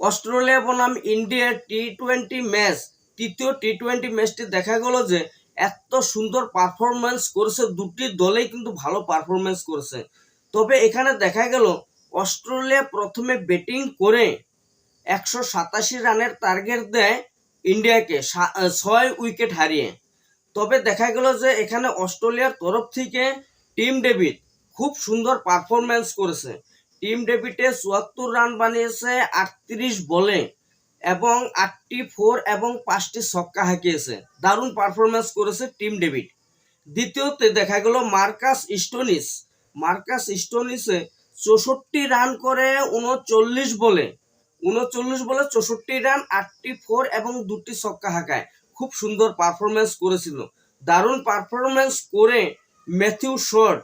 Australia বনাম ইন্ডিয়ার T twenty match, তৃতীয় টি টোয়েন্টি ম্যাচটি দেখা গেল যে এত সুন্দর পারফরমেন্স করেছে, দুটি দলেই কিন্তু ভালো পারফরমেন্স করেছে। তবে এখানে দেখা গেল, অস্ট্রেলিয়া প্রথমে ব্যাটিং করে একশো সাতাশি রানের টার্গেট দেয় ইন্ডিয়াকে ছয় উইকেট হারিয়ে। তবে দেখা গেল যে এখানে অস্ট্রেলিয়ার তরফ থেকে টিম ডেভিড খুব সুন্দর পারফরমেন্স করেছে। টিম ডেভিডে চুয়াত্তর রান বানিয়েছে, আটত্রিশ বলে, এবং আটটি ফোর এবং পাঁচটি ছক্কা হাঁকিয়েছে। দারুণ পারফরমেন্স করেছে টিম ডেভিড। দ্বিতীয়তে দেখা গেল মার্কাস স্টোনিস। মার্কাস স্টোনিসে চৌষট্টি রান করে উনচল্লিশ বলে উনচল্লিশ বলে চৌষট্টি রান, আটটি ফোর এবং দুটি ছক্কা হাঁকায়। খুব সুন্দর পারফরমেন্স করেছিল। দারুণ পারফরমেন্স করে ম্যাথিউ শর্ট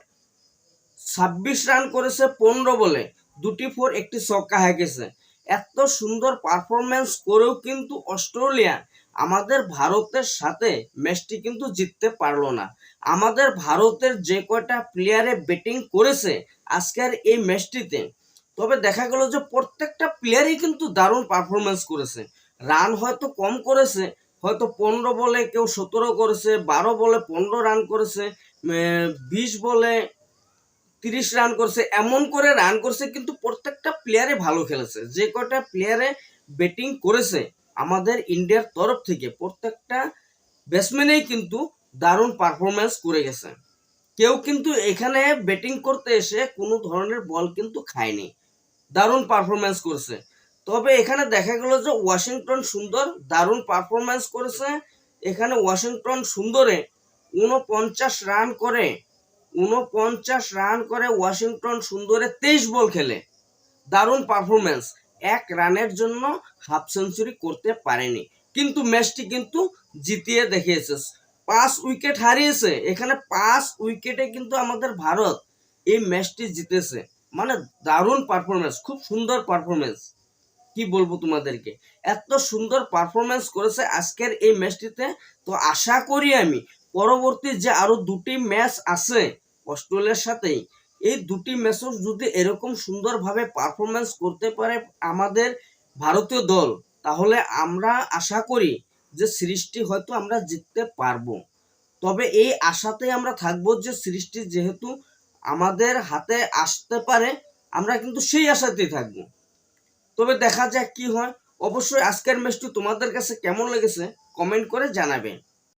ছাব্বিশ রান করেছে পনেরো বলে, দুটি ফোর, একটি ছক্কা হাঁকেছে এত সুন্দর পারফরমেন্স করেও কিন্তু অস্ট্রেলিয়া আমাদের ভারতের সাথে ম্যাচটি কিন্তু জিততে পারল না। আমাদের ভারতের যে কয়টা প্লেয়ারে ব্যাটিং করেছে আজকের এই ম্যাচটিতে। তবে দেখা গেল যে প্রত্যেকটা প্লেয়ারই কিন্তু দারুণ পারফরমেন্স করেছে। রান হয়তো কম করেছে, হয়তো পনেরো বলে কেউ সতেরো করেছে, বারো বলে পনেরো রান করেছে বিশ বলে তিরিশ রান করছে, এমন করে রান করছে কিন্তু প্রত্যেকটা প্লেয়ারে ভালো খেলেছে। যে কটা প্লেয়ারে ব্যাটিং করেছে আমাদের ইন্ডিয়ার তরফ থেকে, প্রত্যেকটা ব্যাটসম্যানেই কিন্তু দারুণ পারফরমেন্স করে গেছে। কেউ কিন্তু এখানে ব্যাটিং করতে এসে কোনো ধরনের বল কিন্তু খায়নি। দারুণ পারফরমেন্স করেছে। তবে এখানে দেখা গেল যে ওয়াশিংটন সুন্দর দারুণ পারফরমেন্স করেছে। এখানে ওয়াশিংটন সুন্দরে উনপঞ্চাশ রান করে উনপঞ্চাশ রান করে ওয়াশিংটন সুন্দরে তেইশ বল খেলে। দারুণ পারফরমেন্স এক রানের জন্য হাফ সেঞ্চুরি করতে পারেনি। কিন্তু ম্যাচটি কিন্তু জিতিয়ে দেখিয়েছে। পাঁচ উইকেট হারিয়েছে। এখানে পাঁচ উইকেটে কিন্তু আমাদের ভারত এই ম্যাচটি জিতেছে। মানে দারুণ পারফরমেন্স খুব সুন্দর পারফরমেন্স কি বলব তোমাদেরকে? এত সুন্দর পারফরমেন্স করেছে আজকের এই ম্যাচটিতে। তো আশা করি আমি, পরবর্তী যে আরও দুটি ম্যাচ আছে অস্ট্রেলিয়ার সাথে এই দুটি ম্যাচও যদি এরকম সুন্দরভাবে পারফরমেন্স করতে পারে আমাদের ভারতীয় দল, তাহলে আমরা আশা করি যে সিরিজটি হয়তো আমরা জিততে পারব। তবে এই আশাতেই আমরা থাকব যে সিরিজটি যেহেতু আমাদের হাতে আসতে পারে, আমরা কিন্তু সেই আশাতেই থাকব। তবে দেখা যাক কি হয়। অবশ্যই আজকের ম্যাচটি তোমাদের কাছে কেমন লেগেছে কমেন্ট করে জানাবে।